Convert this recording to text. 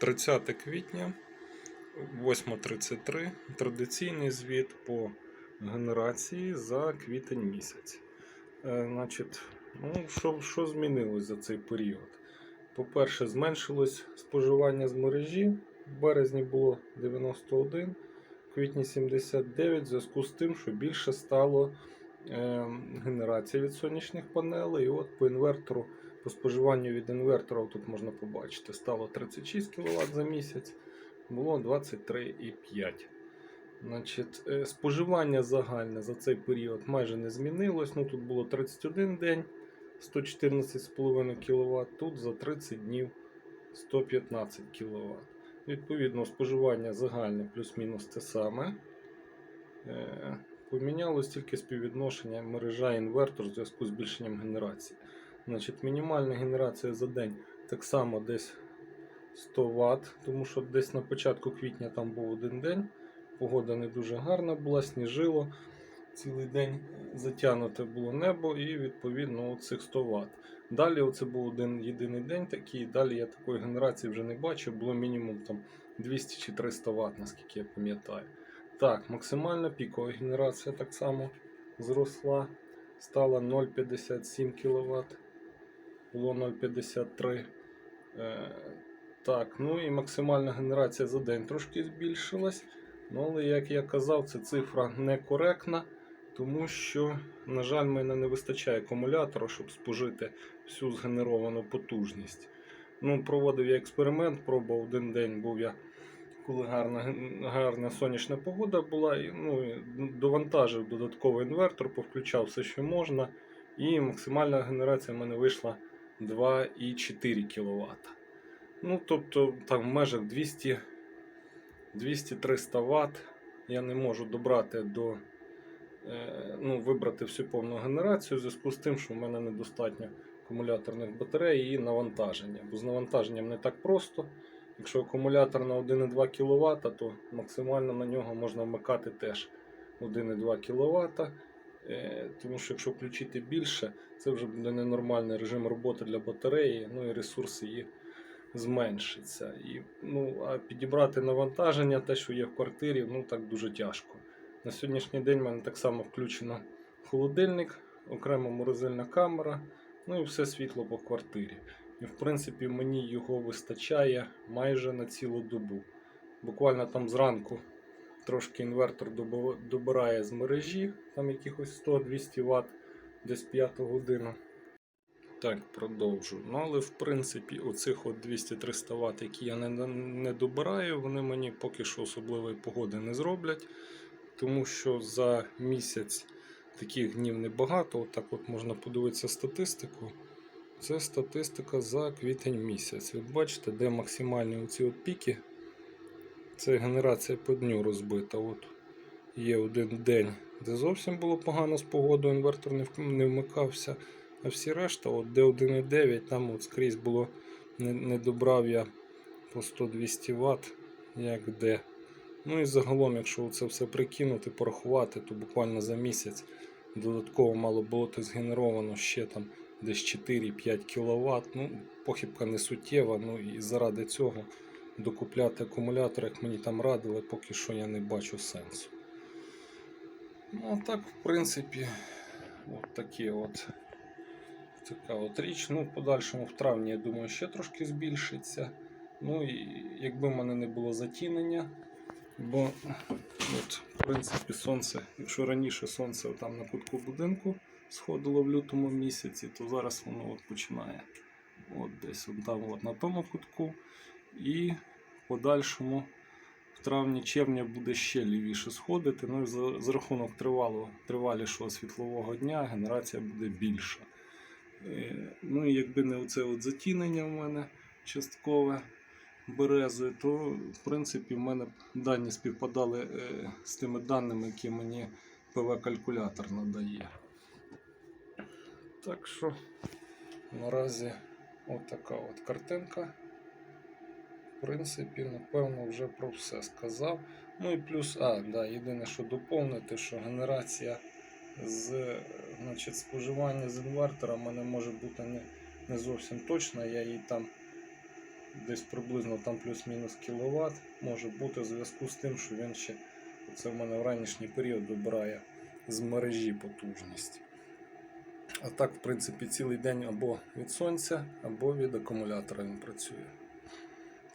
30 квітня, 8.33. Традиційний звіт по генерації за квітень місяць. Е, значить, ну, що, що змінилось за цей період? По-перше, зменшилось споживання з мережі. В березні було 91, в квітні 79, в зв'язку з тим, що більше стало е, генерація від сонячних панелей. І от по інвертору, по споживанню від інвертора, тут можна побачити, стало 36 кВт за місяць, було 23,5. Значить, е, споживання загальне за цей період майже не змінилось. Ну, тут було 31 день, 114,5 кВт, тут за 30 днів 115 кВт. Відповідно, споживання загальне плюс-мінус те саме. Е, Помінялось тільки співвідношення мережа інвертор в зв'язку з збільшенням генерації. Значить, мінімальна генерація за день так само десь 100 Вт, тому що десь на початку квітня там був один день. Погода не дуже гарна була, сніжило. Цілий день затягнуте було небо і відповідно цих 100 Вт. Далі оце був один єдиний день такий. Далі я такої генерації вже не бачив. Було мінімум там 200 чи 300 Вт, наскільки я пам'ятаю. Так, максимальна пікова генерація так само зросла. Стала 0,57 кВт. Було 0,53. Е, так, ну і максимальна генерація за день трошки збільшилась. Ну, але, як я казав, ця цифра некоректна, тому що, на жаль, мене не вистачає акумулятора, щоб спожити всю згенеровану потужність. Ну, Проводив я експеримент, пробував один день, був я, коли гарна, гарна сонячна погода була, і, ну, довантажив додатковий інвертор, повключав все, що можна, і максимальна генерація в мене вийшла 2,4 кВт. Ну, тобто, там в межах 200 200-300 Вт. Я не можу добрати до е, ну, вибрати всю повну генерацію в зв'язку з тим, що в мене недостатньо акумуляторних батарей і навантаження. Бо з навантаженням не так просто. Якщо акумулятор на 1,2 кВт, то максимально на нього можна вмикати теж 1,2 кВт. Е, Тому що якщо включити більше, це вже буде ненормальний режим роботи для батареї, ну і ресурс її зменшиться. І, ну, а підібрати навантаження, те, що є в квартирі, ну так дуже тяжко. На сьогоднішній день в мене так само включено холодильник, окрема морозильна камера, ну і все світло по квартирі. І в принципі мені його вистачає майже на цілу добу. Буквально там зранку трошки інвертор добирає з мережі, там якихось 100-200 Вт, десь 5 годину. Так, продовжу. Ну, але в принципі, оцих от 200-300 Вт, які я не, не добираю, вони мені поки що особливої погоди не зроблять. Тому що за місяць таких днів небагато. Отак от можна подивитися статистику. Це статистика за квітень місяць. Ви бачите, де максимальні оці от піки. Це генерація по дню розбита. От є один день, де зовсім було погано з погодою, інвертор не вмикався. А всі решта, от де 1,9, там от скрізь було, не, не добрав я по 100-200 Вт, як де. Ну і загалом, якщо це все прикинути, порахувати, то буквально за місяць додатково мало було згенеровано ще там десь 4-5 кВт. Ну, похибка не суттєва, ну і заради цього докупляти акумулятор, як мені там радили, поки що я не бачу сенсу. Ну, а так, в принципі, от такі от така от річ. Ну, в подальшому в травні, я думаю, ще трошки збільшиться. Ну і якби в мене не було затінення, бо от, в принципі сонце, якщо раніше сонце там на кутку будинку сходило в лютому місяці, то зараз воно от починає от десь от там от на тому кутку. І подальшому в травні-червні буде ще лівіше сходити. Ну і за, за рахунок тривалого, тривалішого світлового дня генерація буде більша. Е, Ну і якби не оце от затінення в мене часткове берези, то в принципі в мене дані співпадали е, з тими даними, які мені ПВ-калькулятор надає. Так що наразі отака от картинка. В принципі, напевно, вже про все сказав. Ну і плюс, а, да, єдине, що доповнити, що генерація з значить, споживання з інвертора в мене може бути не, не зовсім точна. Я її там десь приблизно там плюс-мінус кіловат може бути в зв'язку з тим, що він ще це в мене в ранішній період вибирає з мережі потужність. А так, в принципі, цілий день або від сонця, або від акумулятора він працює.